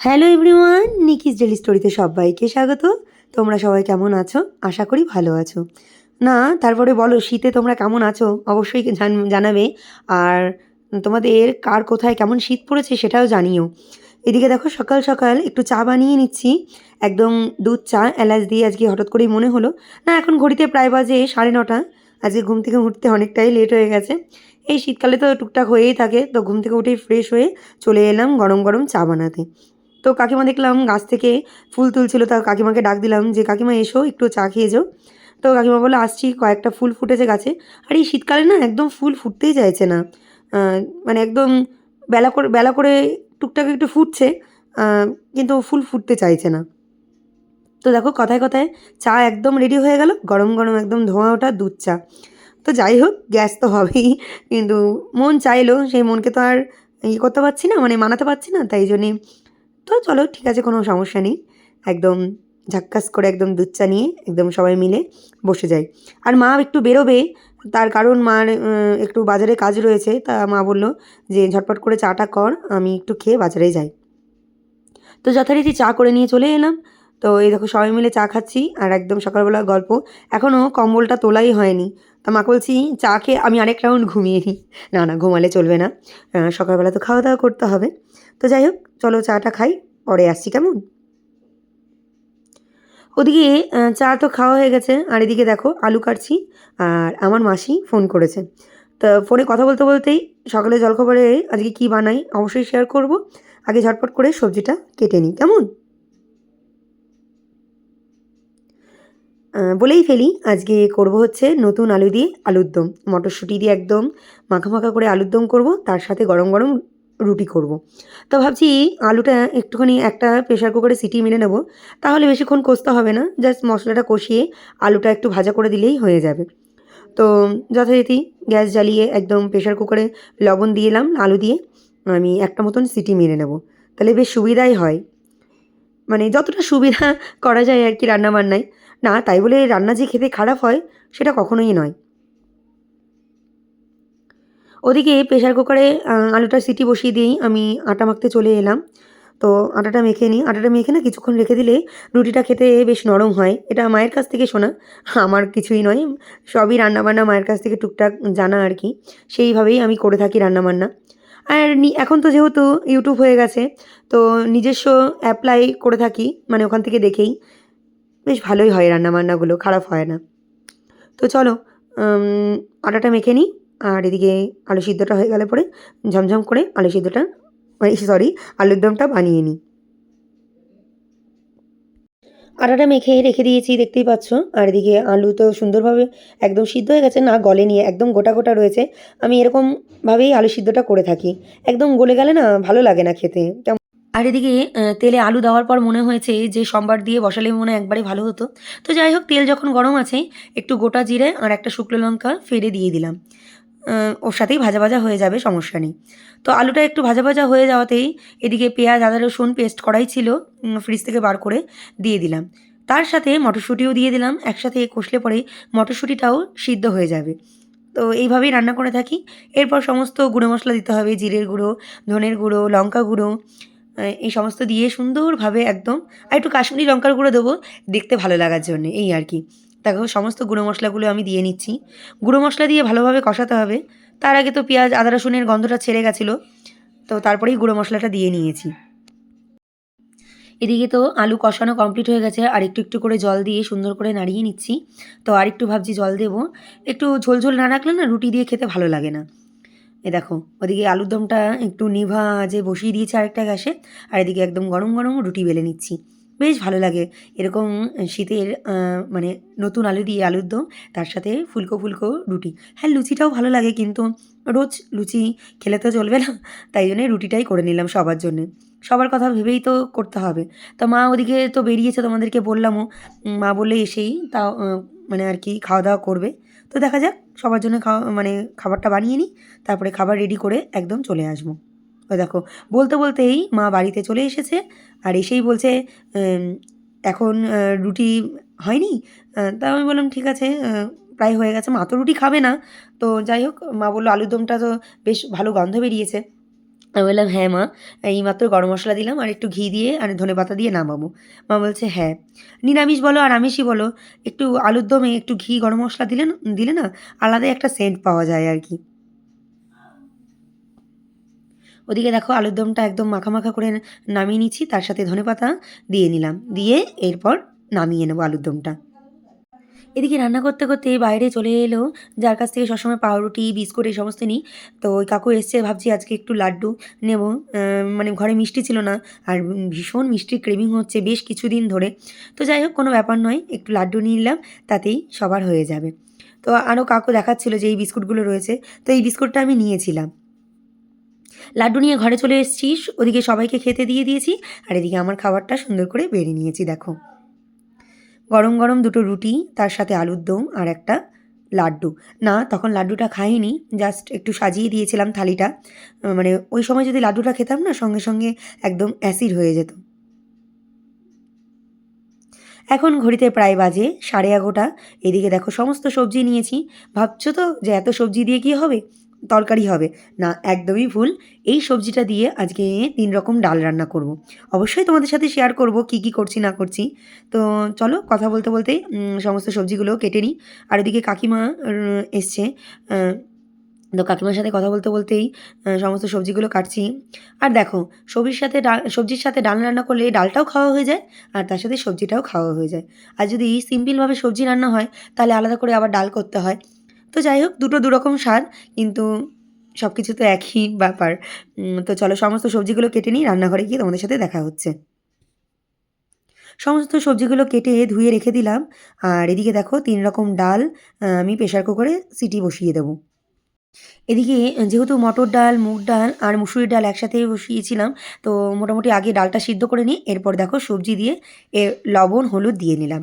Hello everyone, নিকিস daily স্টোরিতে সবাইকে স্বাগত। তোমরা সবাই কেমন আছো? আশা করি ভালো আছো। না, তারপরে বলো, শীতে তোমরা কেমন আছো? অবশ্যই জানাবে। আর তোমাদের কার কোথায় কেমন শীত পড়েছে সেটাও জানিও। এদিকে দেখো, সকাল সকাল একটু চা বানিয়ে নিচ্ছি। একদম দুধ, চা, এলাচ দিয়ে আজকে হঠাৎ করেই মনে হলো, না, এখন ঘড়িতে প্রায় বাজে সাড়ে নটা। আজকে ঘুম থেকে উঠতে অনেকটাই লেট হয়ে গেছে। এই শীতকালে তো টুকটাক হয়েই থাকে, তো ঘুম থেকে উঠেই ফ্রেশ হয়ে চলে এলাম গরম গরম চা বানাতে। তো কাকিমা দেখলাম গাছ থেকে ফুল তুলছিল, তা কাকিমাকে ডাক দিলাম যে, কাকিমা, এসো, একটু চা খেয়ে যাও। তো কাকিমা বলল, আসছি, কয়েকটা ফুল ফুটেছে গাছে। আর এই শীতকালে না একদম ফুল ফুটতেই চাইছে না। মানে একদম বেলা করে বেলা করে টুকটাক একটু ফুটছে কিন্তু ফুল ফুটতে চাইছে না। তো দেখো, কথায় কথায় চা একদম রেডি হয়ে গেল, গরম গরম একদম ধোঁয়া ওঠা দুধ চা। তো যাই হোক, গ্যাস তো হবেই, কিন্তু মন চাইলো, সেই মনকে তো আর ইয়ে করতে পারছি না মানে মানাতে পারছি না, তাই জন্যে তো চলো, ঠিক আছে, কোনো সমস্যা নেই। একদম ঝাক্কাস করে একদম দুধ চা নিয়ে একদম সবাই মিলে বসে যাই। আর মা একটু বেরোবে, তার কারণ মার একটু বাজারে কাজ রয়েছে, তা মা বলল যে ঝটপট করে চাটা কর, আমি একটু খেয়ে বাজারে যাই। তো যথারীতি চা করে নিয়ে চলে এলাম। তো এই দেখো, সবাই মিলে চা খাচ্ছি, আর একদম সকালবেলা গল্প। এখনও কম্বলটা তোলাই হয়নি। তা মা বলছি, চা খেয়ে আমি আরেক রাউন্ড ঘুমিয়ে নিই না না, ঘুমালে চলবে না। সকালবেলা তো খাওয়া দাওয়া করতে হবে। তো যাই হোক চলো চাটা খাই, পরে আসছি কেমন? ওদিকে চা তো খাওয়া হয়ে গেছে, আর এদিকে দেখো আলু কাটছি, আর আমার মাসি ফোন করেছে। তা ফোনে কথা বলতে বলতেই সকালে জলখাবারে আজকে কি বানাই অবশ্যই শেয়ার করব, আগে ঝটপট করে সবজিটা কেটে নিই, কেমন? বলেই ফেলি, আজকে করব হচ্ছে নতুন আলু দিয়ে আলুর দম, মটরশুঁটি দিয়ে একদম মাখা মাখা করে আলুর দম করব, তার সাথে গরম গরম রুটি করব। তো ভাবছি আলুটা একটুখানি একটা প্রেশার কুকারে সিটি মেরে নেব। তাহলে বেশিক্ষণ কষতে হবে না জাস্ট মশলাটা কষিয়ে আলুটা একটু ভাজা করে দিলেই হয়ে যাবে। তো যথারীতি গ্যাস জ্বালিয়ে একদম প্রেশার কুকারে লবণ দিয়ে এলাম, আলু দিয়ে আমি একটা মতন সিটি মেরে নেব। তাহলে বেশ সুবিধাই হয়। মানে যতটা সুবিধা করা যায় আর কি রান্নাবান্নায়। না, তাই বলে রান্না যে খেতে খারাপ হয়, সেটা কখনোই নয়। ওদিকে প্রেশার কুকারে আলুটা সিটি বসিয়ে দিয়েই আমি আটা মাখতে চলে এলাম। তো আটাটা মেখে নিই। আটাটা মেখে না কিছুক্ষণ রেখে দিলে রুটিটা খেতে বেশ নরম হয়। এটা মায়ের কাছ থেকে শোনা, আমার কিছুই নয়। সবই রান্নাবান্না মায়ের কাছ থেকে টুকটাক জানা আর কি। সেইভাবেই আমি করে থাকি রান্নাবান্না। আর এখন তো যেহেতু ইউটিউব হয়ে গেছে, তো নিজস্ব অ্যাপ্লাই করে থাকি মানে ওখান থেকে দেখেই বেশ ভালোই হয় রান্নাবান্নাগুলো, খারাপ হয় না। তো চলো আটাটা মেখে নিই। আর এদিকে আলু সিদ্ধটা হয়ে গেলে পরে ঝমঝম করে আলু সিদ্ধটা মানে সরি আলুর দমটা বানিয়ে নিই। আটাটা মেখে রেখে দিয়েছি, দেখতেই পাচ্ছ। আর এদিকে আলু তো সুন্দরভাবে একদম সিদ্ধ হয়ে গেছে, না গলে নিয়ে একদম গোটা গোটা রয়েছে। আমি এরকমভাবেই আলু সিদ্ধটা করে থাকি। একদম গলে গেলে না ভালো লাগে না খেতে। আর এদিকে তেলে আলু দেওয়ার পর মনে হয়েছে যে সোমবার দিয়ে বসালে মনে একবারে ভালো হতো। তো যাই হোক, তেল যখন গরম আছে, একটু গোটা জিরে আর একটা শুকনো লঙ্কা ফেড়ে দিয়ে দিলাম। ওর সাথেই ভাজা ভাজা হয়ে যাবে, সমস্যা নেই। তো আলুটা একটু ভাজা ভাজা হয়ে যাওয়াতেই এদিকে পেঁয়াজ, আদা, রসুন পেস্ট করাই ছিল ফ্রিজ থেকে বার করে দিয়ে দিলাম। তার সাথে মটরশুঁটিও দিয়ে দিলাম, একসাথে কষলে পরে মটরশুঁটিটাও সিদ্ধ হয়ে যাবে। তো এইভাবেই রান্না করে থাকি। এরপর সমস্ত গুঁড়ো মশলা দিতে হবে, জিরের গুঁড়ো, ধনের গুঁড়ো, লঙ্কা গুঁড়ো এই সমস্ত দিয়ে সুন্দরভাবে একদম, আর একটু কাশ্মীরি লঙ্কার গুঁড়ো দেবো, দেখতে ভালো লাগার জন্য, এই আর কি। দেখো, সমস্ত গুঁড়ো মশলাগুলো আমি দিয়ে নিচ্ছি। গুঁড়ো মশলা দিয়ে ভালোভাবে কষাতে হবে। তার আগে তো পেঁয়াজ, আদা, রসুনের গন্ধটা ছেড়ে গেছিল। তো তারপরেই গুঁড়ো মশলাটা দিয়ে নিয়েছি। এদিকে তো আলু কষানো কমপ্লিট হয়ে গেছে। আর একটু একটু করে জল দিয়ে সুন্দর করে নাড়িয়ে নিচ্ছি। তো আর একটু ভাবছি জল দেবো। একটু ঝোল ঝোল না রাখলে না রুটি দিয়ে খেতে ভালো লাগে না। এ দেখো, ওদিকে আলুর দমটা একটু নিভা যে বসিয়ে দিয়েছে আরেকটা গ্যাসে। আর এদিকে একদম গরম গরম রুটি বেলে নিচ্ছি। বেশ ভালো লাগে। এরকম শীতের মানে নতুন আলু দিয়ে আলুর দম, তার সাথে ফুলকো ফুলকো রুটি। হ্যাঁ লুচিটাও ভালো লাগে কিন্তু রোজ লুচি খেলে তো চলবে না, তাই জন্যে রুটিটাই করে নিলাম সবার জন্যে। সবার কথা ভেবেই তো করতে হবে। তো মা ওদিকে তো বেরিয়েছে তোমাদেরকে বললামও মা বললে এসেই তা মানে আর কি খাওয়া দাওয়া করবে। তো দেখা যাক, সবার জন্য খাওয়া মানে খাবারটা বানিয়ে নিই, তারপরে খাবার রেডি করে একদম চলে আসব। দেখো, বলতে বলতেই মা বাড়িতে চলে এসেছে আর এসেই বলছে এখন রুটি হয়নি? তা আমি বললাম, ঠিক আছে প্রায় হয়ে গেছে, মা তো রুটি খাবে না। তো যাই হোক, মা বলল, আলুর দমটা তো বেশ ভালো গন্ধ বেরিয়েছে। আমি বললাম হ্যাঁ মা এইমাত্র গরম মশলা দিলাম আর একটু ঘি দিয়ে আর ধনে পাতা দিয়ে নামাবো। মা বলছে হ্যাঁ। নিরামিষ বলো আর আমিষই বলো, একটু আলুর দমে একটু ঘি গরম মশলা দিলে দিলে না আলাদাই একটা সেন্ট পাওয়া যায় আর কি। ওদিকে দেখো আলুর দমটা একদম মাখা করে নামিয়ে নিচ্ছি, তার সাথে ধনে পাতা দিয়ে নিলাম। দিয়ে এরপর নামিয়ে নেব আলুর দমটা। এদিকে রান্না করতে করতে বাইরে চলে এলো, যার কাছ থেকে সবসময় পাউরুটি, বিস্কুট এই সমস্ত নিই। তো ওই কাকু এসছে, ভাবছি আজকে একটু লাড্ডু নেব। মানে ঘরে মিষ্টি ছিল না, আর ভীষণ মিষ্টির ক্রেভিং হচ্ছে বেশ কিছুদিন ধরে। তো যাই হোক, কোনো ব্যাপার নয়, একটু লাড্ডু নিয়ে নিলাম, তাতেই সবার হয়ে যাবে। তো আরও কাকু দেখাচ্ছিল যে এই বিস্কুটগুলো রয়েছে, তো এই বিস্কুটটা আমি নিয়েছিলাম। লাড্ডু নিয়ে ঘরে চলে এসেছি। ওদিকে সবাইকে খেতে দিয়ে দিয়েছি আর এদিকে আমার খাবারটা সুন্দর করে বেড়ে নিয়েছি, দেখো। গরম গরম দুটো রুটি, তার সাথে আলুর দম আর একটা লাড্ডু। না, তখন লাড্ডুটা খাইনি জাস্ট একটু সাজিয়ে দিয়েছিলাম থালিটা। মানে ওই সময় যদি লাড্ডুটা খেতাম না, সঙ্গে সঙ্গে একদম অ্যাসিড হয়ে যেত। এখন ঘড়িতে প্রায় বাজে সাড়ে এগারোটা। এদিকে দেখো সমস্ত সবজি নিয়েছি। ভাবছ তো যে এত সবজি দিয়ে কী হবে? তরকারি হবে। না একদমই ভুল। এই সবজিটা দিয়ে আজকে তিন রকম ডাল রান্না করব। অবশ্যই তোমাদের সাথে শেয়ার করব কি কি করছি না করছি। তো চলো কথা বলতে বলতেই উম, সমস্ত সবজিগুলো কেটে নিই। আর ওদিকে কাকিমা এসছে। তো কাকিমার সাথে কথা বলতে বলতেই সমস্ত সবজিগুলো কাটছি। আর দেখো সবজির সাথে ডাল সবজির সাথে ডাল রান্না করলে ডালটাও খাওয়া হয়ে যায় আর তার সাথে সবজিটাও খাওয়া হয়ে যায়। আর যদি সিম্পলভাবে সবজি রান্না হয় তাহলে আলাদা করে আবার ডাল করতে হয়। তো যাই হোক, দুটো দুরকম স্বাদ, কিন্তু সব কিছু তো একই ব্যাপার। তো চলো সমস্ত সবজিগুলো কেটে নিই, রান্নাঘরে গিয়ে তোমাদের সাথে দেখা হচ্ছে। সমস্ত সবজিগুলো কেটে ধুয়ে রেখে দিলাম, আর এদিকে দেখো তিন রকম ডাল আমি প্রেশার কুকারে সিটি বসিয়ে দেবো। এদিকে, যেহেতু মটর ডাল, মুগ ডাল আর মুসুরির ডাল একসাথে বসিয়েছিলাম, তো মোটামুটি আগে ডালটা সিদ্ধ করে নিই, এরপর দেখো সবজি দিয়ে এ লবণ, হলুদ দিয়ে নিলাম।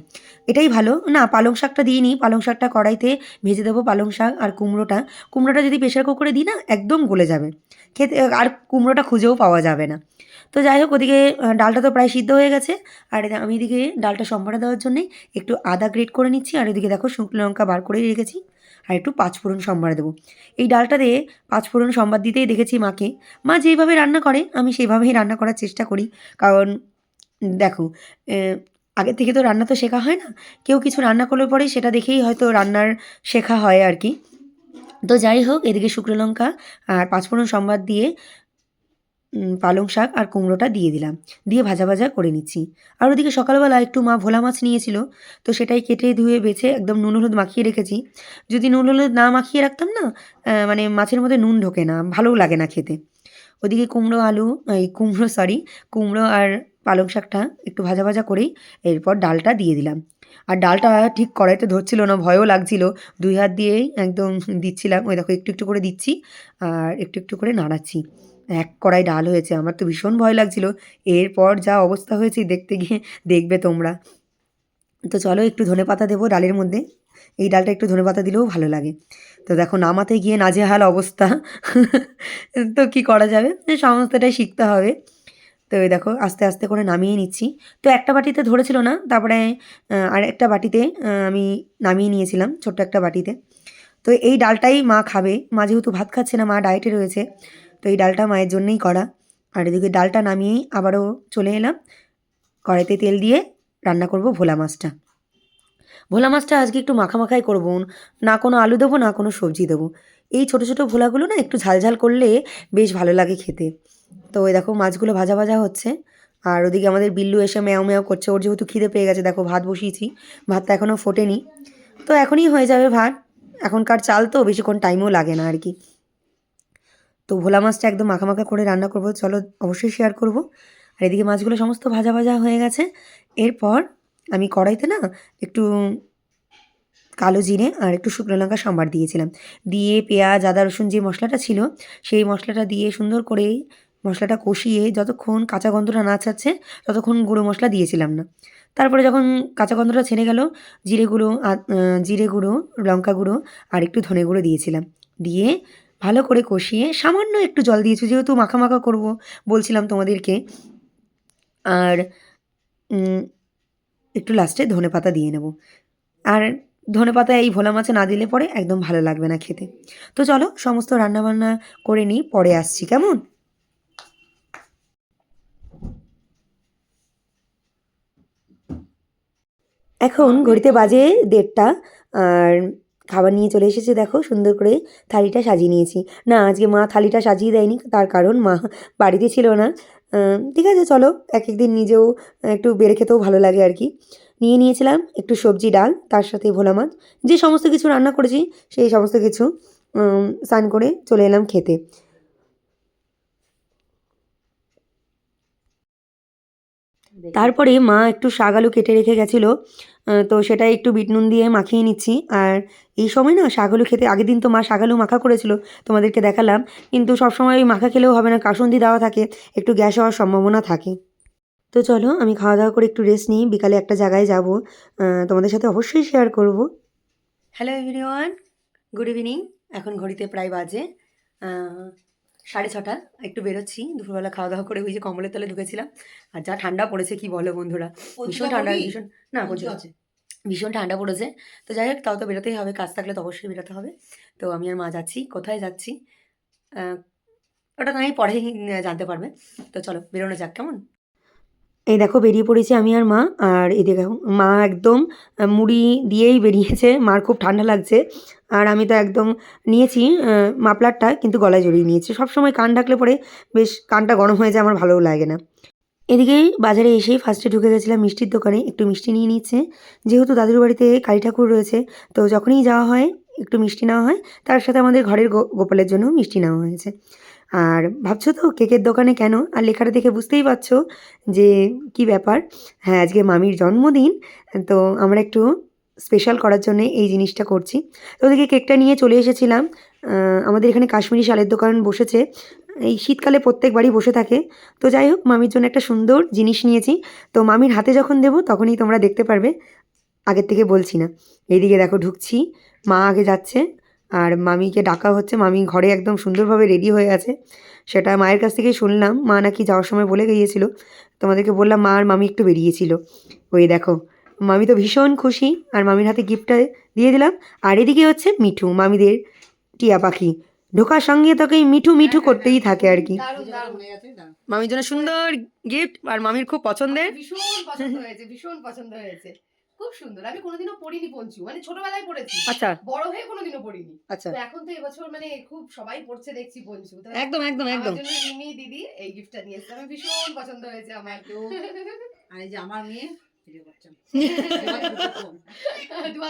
এটাই ভালো। না, পালং শাকটা দিয়ে নিই। পালং শাকটা কড়াইতে ভেজে দেবো পালং শাক আর কুমড়োটা। কুমড়োটা যদি প্রেশার কুকারে দিই না, একদম গলে যাবে। খেতে, আর কুমড়োটা খুঁজেও পাওয়া যাবে না। তো যাই হোক, ওদিকে ডালটা তো প্রায় সিদ্ধ হয়ে গেছে। আর আমি এদিকে ডালটা সম্বারে দেওয়ার জন্যে একটু আদা গ্রেট করে নিচ্ছি। আর এদিকে দেখো শুকনো লঙ্কা বার করে রেখেছি। আর একটু পাঁচফোড়ন সম্বার দেবো। এই ডালটা দিয়ে পাঁচফোড়ন সম্বাদ দিতেই দেখেছি মাকে। মা যেইভাবে রান্না করে, আমি সেইভাবেই রান্না করার চেষ্টা করি। কারণ দেখো আগে থেকে তো রান্না তো শেখা হয় না। কেউ কিছু রান্না করলে পরে সেটা দেখেই হয়তো রান্নার শেখা হয় আর কি। তো যাই হোক, এদিকে শুকনো লঙ্কা আর পাঁচফোড়ন সম্বাদ দিয়ে পালং শাক আর কুমড়োটা দিয়ে দিলাম। দিয়ে ভাজা ভাজা করে নিচ্ছি। আর ওদিকে সকালবেলা একটু মা ভোলা মাছ নিয়েছিল, তো সেটাই কেটে ধুয়ে বেছে একদম নুন হলুদ মাখিয়ে রেখেছি। যদি নুন হলুদ না মাখিয়ে রাখতাম না মানে মাছের মধ্যে নুন ঢোকে না, ভালোও লাগে না খেতে। ওদিকে কুমড়ো আলু, এই কুমড়ো সরি কুমড়ো আর পালং শাকটা একটু ভাজা ভাজা করেই এরপর ডালটা দিয়ে দিলাম। আর ডালটা ঠিক কড়াইতে ধরছিল না, ভয়ও লাগছিল। দুই হাত দিয়েই একদম দিচ্ছিলাম। ওই দেখো একটু একটু করে দিচ্ছি আর একটু একটু করে নাড়াচ্ছি। এক কড়াই ডাল হয়েছে, আমার তো ভীষণ ভয় লাগছিল। এরপর যা অবস্থা হয়েছে, দেখতে গিয়ে দেখবে তোমরা। তো চলো একটু ধনে পাতা দেবো ডালের মধ্যে। এই ডালটা একটু ধনে পাতা দিলেও ভালো লাগে। তো দেখো, নামাতে গিয়ে নাজেহাল অবস্থা। তো কি করা যাবে? সমস্তটাই শিখতে হবে। তো এই দেখো, আস্তে আস্তে করে নামিয়ে নিচ্ছি। তো একটা বাটিতে ধরেছিল না? তারপরে আর একটা বাটিতে আমি নামিয়ে নিয়েছিলাম, ছোট্ট একটা বাটিতে। তো এই ডালটাই মা খাবে। মা যেহেতু ভাত খাচ্ছে না, মা ডায়েটে রয়েছে। তো এই ডালটা মায়ের জন্যই করা। আর এদিকে ডালটা নামিয়েই আবারও চলে এলাম। কড়াইতে তেল দিয়ে রান্না করব ভোলা মাছটা। ভোলা মাছটা আজকে একটু মাখামাখাই করব। না কোনো আলু দেবো, না কোনো সবজি দেবো। এই ছোটো ছোটো ভোলাগুলো না একটু ঝালঝাল করলে বেশ ভালো লাগে খেতে। তো ওই দেখো মাছগুলো ভাজা ভাজা হচ্ছে। আর ওদিকে আমাদের বিল্লু এসে ম্যাও ম্যাও করছে। ওর যেহেতু খিদে পেয়ে গেছে, দেখো ভাত বসিয়েছি। ভাতটা এখনও ফোটেনি। তো এখনই হয়ে যাবে ভাত। এখনকার চাল তো বেশিক্ষণ টাইমও লাগে না আর কি। তো ভোলা মাছটা একদম মাখা করে রান্না করব, চলো অবশ্যই শেয়ার করব। আর এদিকে মাছগুলো সমস্ত ভাজা ভাজা হয়ে গেছে। এরপর আমি কড়াইতে না একটু কালো জিরে আর একটু শুকনো লঙ্কা সম্বার দিয়েছিলাম। দিয়ে পেঁয়াজ, আদা, রসুন যে মশলাটা ছিল, সেই মশলাটা দিয়ে সুন্দর করে মশলাটা কষিয়ে যতক্ষণ কাঁচা গন্ধটা না ছাড়ছে, ততক্ষণ গুঁড়ো মশলা দিয়েছিলাম না। তারপরে যখন কাঁচা গন্ধটা ছেড়ে গেল, জিরে গুঁড়ো জিরে গুঁড়ো, লঙ্কা গুঁড়ো আর একটু ধনে গুঁড়ো দিয়েছিলাম। দিয়ে ভালো করে কষিয়ে সামান্য একটু জল দিয়েছি, যেহেতু মাখামাখা করব বলছিলাম তোমাদেরকে। আর একটু লাস্টে ধনে পাতা দিয়ে নেব। আর ধনে পাতা এই ভোলা মাছে না দিলে পরে একদম ভালো লাগবে না খেতে। তো চলো সমস্ত রান্নাবান্না করে নিই, পরে আসছি, কেমন? এখন ঘড়িতে বাজে দেড়টা, আর খাবার নিয়ে চলে এসেছে, দেখো সুন্দর করে থালিটা সাজিয়ে নিয়েছি। না, আজকে মা থালিটা সাজিয়ে দেয়নি, তার কারণ মা বাড়িতে ছিল না। ঠিক আছে, চলো এক একদিন নিজেও একটু বেড়ে খেতেও ভালো লাগে আর কি। নিয়ে নিয়েছিলাম একটু সবজি, ডাল, তার সাথে ভোলা মাছ। যে সমস্ত কিছু রান্না করেছি, সেই সমস্ত কিছু স্নান করে চলে এলাম খেতে। তারপরে মা একটু শাক আলু কেটে রেখে গেছিল তো সেটা একটু বিট নুন দিয়ে মাখিয়ে নিচ্ছি। আর এই সময় না শাক আলু খেতে আগের দিন তো মা শাক আলু মাখা করেছিল তোমাদেরকে দেখালাম। কিন্তু সবসময় ওই মাখা খেলেও হবে না কাসুন্দি দেওয়া থাকে একটু গ্যাস হওয়ার সম্ভাবনা থাকে। তো চলো আমি খাওয়া দাওয়া করে একটু রেস্ট নিই বিকালে একটা জায়গায় যাব। তোমাদের সাথে অবশ্যই শেয়ার করব। হ্যালো এভরিওয়ান গুড ইভিনিং এখন ঘড়িতে প্রায় বাজে। সাড়ে ছটা একটু বেরোচ্ছি দুপুরবেলা খাওয়া দাওয়া করে ওই যে কম্বলের তলে ঢুকেছিলাম। আর যা ঠান্ডা পড়েছে কি বলো বন্ধুরা? ভীষণ ঠান্ডা ভীষণ না বলছি আছে। ভীষণ ঠান্ডা পড়েছে। তো যাই হোক তাও তো বেরোতেই হবে কাজ থাকলে তো অবশ্যই বেরোতে হবে। তো আমি আর মা যাচ্ছি কোথায় যাচ্ছি? ওটা তো আমি পরেই জানতে পারবে। তো চলো বেরোনো যাক কেমন? এই দেখো বেরিয়ে পড়েছি আমি আর মা আর এই দেখো মা একদম মুড়ি দিয়েই বেরিয়েছে মার খুব ঠান্ডা লাগছে। আর আমি তো একদম নিয়েছি আহ, মাফলারটা কিন্তু গলায় জড়িয়ে নিয়েছি। সবসময় কান ঢাকলে পরে বেশ কানটা গরম হয়ে যায় আমার ভালোও লাগে না। এদিকে বাজারে এসেই ফার্স্টে ঢুকে গেছিলাম মিষ্টির দোকানে একটু মিষ্টি নিয়ে নিচ্ছে। যেহেতু দাদুর বাড়িতে কালী ঠাকুর রয়েছে তো যখনই যাওয়া হয় একটু মিষ্টি নেওয়া হয় তার সাথে আমাদের ঘরের গোপালের জন্য মিষ্টি নেওয়া হয়েছে। আর ভাবছ তো কেকের দোকানে কেন? আর লেখাটা দেখে বুঝতেই পারছ যে কি ব্যাপার? হ্যাঁ আজকে মামির জন্মদিন, তো আমরা একটু স্পেশাল করার জন্য এই জিনিসটা করছি। তো ওদিকে কেকটা নিয়ে চলে এসেছিলাম। আমাদের এখানে কাশ্মীরি শালের দোকান বসেছে। এই শীতকালে প্রত্যেকবারই বসে থাকে। তো যাই হোক, মামির জন্য একটা সুন্দর জিনিস নিয়েছি। তো মামির হাতে যখন দেবো, তখনই তোমরা দেখতে পারবে। আগের থেকে বলছি না। এইদিকে দেখো, ঢুকছি। মা আগে যাচ্ছে। আর মামিকে ডাকা হচ্ছে। মামি ঘরে একদম সুন্দরভাবে রেডি হয়ে আছে। সেটা মায়ের কাছ থেকেই শুনলাম। মা নাকি যাওয়ার সময় বলে গিয়েছিল। তোমাদেরকে বললাম মা আর মামি একটু বেরিয়েছিল। ওই দেখো মামি তো ভীষণ খুশি। আর মামির হাতে গিফটটা দিয়ে দিলাম। আর এদিকে হচ্ছে মিঠু মামিদের টিয়া পাখি। ঢোকার সঙ্গে তোকে মিঠু মিঠু করতেই থাকে আর কি। মামির জন্য সুন্দর গিফট আর মামির খুব পছন্দের। ভীষণ পছন্দ হয়েছে ভীষণ পছন্দ হয়েছে। খুব সুন্দর। আমি কোনোদিনও পড়িনি পঞ্চু মানে ছোটবেলায় পড়েছি। আচ্ছা। বড় হয়ে কোনোদিনও পড়িনি। আচ্ছা। তো এখন তো এবছর মানে খুব সবাই পড়ছে দেখছি পঞ্চু। তো একদম একদম আমার একদম। জন্য রিমি দিদি এই গিফটটা নিয়ে এসেছে। আমার ভীষণ পছন্দ হয়েছে আমার। আর এই যে আমার মেয়ে ভিডিও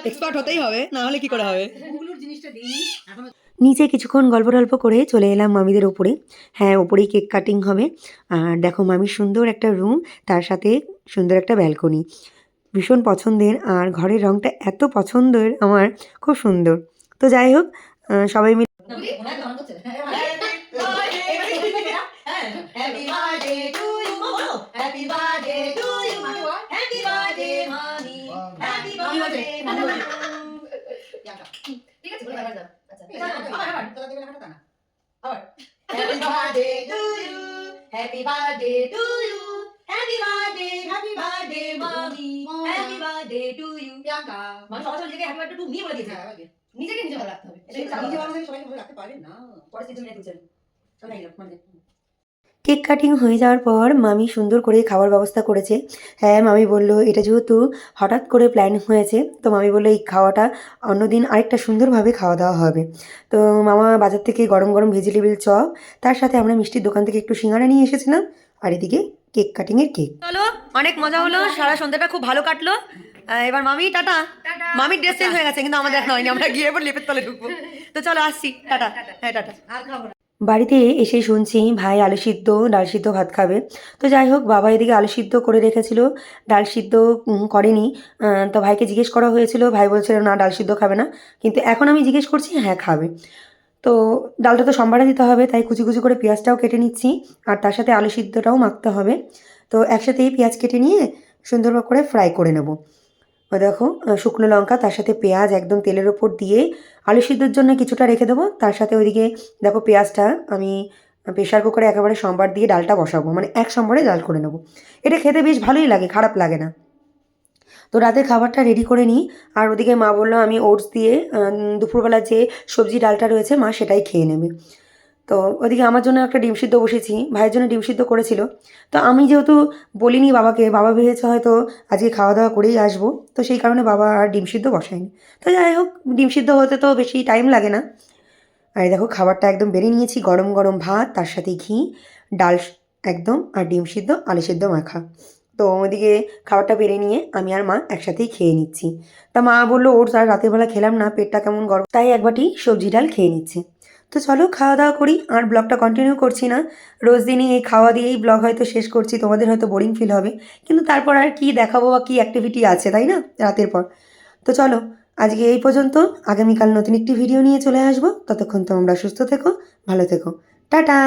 এক্সপার্ট হতেই হবে না হলে কি করে হবে? জিনিসটা দিইনি এখনও নিচে কিছুক্ষণ গল্প টল্প করে চলে এলাম মামিদের ওপরে। হ্যাঁ ওপরেই কেক কাটিং হবে। আর দেখো মামির সুন্দর একটা রুম তার সাথে সুন্দর একটা ব্যালকনি। ভীষণ পছন্দের আর ঘরের রংটা এত পছন্দের, আমার খুব সুন্দর। তো যাই হোক সবাই মিলে ওনার গান করছে হ্যাপি বলে দিয়েছে। নিজেকে নিজে ভালো রাখতে হবে। এটা নিজে সবাই ভালো রাখতে পারে না। পরে নিয়ে তুলছেন সবাই মানে কেক কাটিং হয়ে যাওয়ার পর মামি সুন্দর করে খাবার ব্যবস্থা করেছে। হ্যাঁ মামি বলল এটা যেহেতু হঠাৎ করে প্ল্যান হয়েছে তো মামি বলল এই খাওয়াটা অন্যদিন আরেকটা সুন্দরভাবে খাওয়া দাওয়া হবে। তো মামা বাজার থেকে গরম গরম ভেজিটেবিল চপ তার সাথে আমরা মিষ্টির দোকান থেকে একটু সিঙ্গারা নিয়ে এসেছিলাম আর এদিকে কেক কাটিংয়ের কেক। চলো অনেক মজা হলো সারা সন্ধ্যাটা খুব ভালো কাটলো। এবার মামি টাটা। টাটা। মামির ড্রেস চেঞ্জ হয়ে গেছে কিন্তু আমাদের এখন হয়নি আমরা গিয়ে এবার লেপের তলে ঢুকবো। তো চলো আসছি। টাটা। হ্যাঁ টাটা। আর খাব বাড়িতে এসে শুনছি ভাই আলু সিদ্ধ ডাল সিদ্ধ ভাত খাবে। তো যাই হোক বাবা এদিকে আলু সিদ্ধ করে রেখেছিল ডাল সিদ্ধ করেনি। তো ভাইকে জিজ্ঞেস করা হয়েছিল ভাই বলছিল না ডাল সিদ্ধ খাবে না। কিন্তু এখন আমি জিজ্ঞেস করছি হ্যাঁ খাবে। তো ডালটা তো সম্বারে দিতে হবে, তাই কুচি কুচি করে পেঁয়াজটাও কেটে নিচ্ছি, আর তার সাথে আলু সিদ্ধটাও মাখতে হবে। তো একসাথেই পেঁয়াজ কেটে নিয়ে সুন্দর করে ফ্রাই করে নেব। দেখো শুকনো লঙ্কা, তার সাথে পেঁয়াজ একদম তেলের ওপর দিয়ে আলু সিদ্ধর জন্য কিছুটা রেখে দেবো। তার সাথে ওইদিকে দেখো পেঁয়াজটা, আমি প্রেশার কুকারে একেবারে সম্বার দিয়ে ডালটা বসাবো মানে এক সম্বারে ডাল করে নেব। এটা খেতে বেশ ভালোই লাগে, খারাপ লাগে না। তো রাতের খাবারটা রেডি করে নিই। আর ওদিকে মা বলল, আমি ওটস দিয়ে দুপুরবেলা যে সবজি ডালটা রয়েছে, মা সেটাই খেয়ে নেবে। তো ওদিকে আমার জন্য একটা ডিম সিদ্ধ বসেছি, ভাইয়ের জন্য ডিম সিদ্ধ করেছিল। তো আমি যেহেতু বলিনি বাবাকে, বাবা ভেবেছে হয়তো আজকে খাওয়া দাওয়া করেই আসব। তো সেই কারণে বাবা আর ডিম সিদ্ধ বসায়নি। তো যাই হোক, ডিম সিদ্ধ হতে তো বেশি টাইম লাগে না। আর দেখো, খাবারটা একদম বেড়ে নিয়েছি, গরম গরম ভাত, তার সাথে ঘি, ডাল একদম, আর ডিম সিদ্ধ, আলু সিদ্ধ মাখা। তো ওদিকে খাবারটা বেড়ে নিয়ে আমি আর মা একসাথেই খেয়ে নিচ্ছি। তা মা বলল, ওর আর রাতের বেলা খেলাম না, পেটটা কেমন গরম? তাই এক বাটি সবজি ডাল খেয়ে নিচ্ছি। তো চলো খাওয়া দাওয়া করি, আর ব্লগটা কন্টিনিউ করছি না। রোজ দিনই এই খাওয়া দিয়েই ব্লগ হয়তো শেষ করছি, তোমাদের হয়তো বোরিং ফিল হবে। কিন্তু তারপর আর কি দেখাবো বা কী অ্যাক্টিভিটি আছে, তাই না? রাতের পর। তো চলো, আজকে এই পর্যন্ত। আগামীকাল নতুন একটি ভিডিও নিয়ে চলে আসব। ততক্ষণ তোমরা সুস্থ থেকো, ভালো থেকো। টাটা!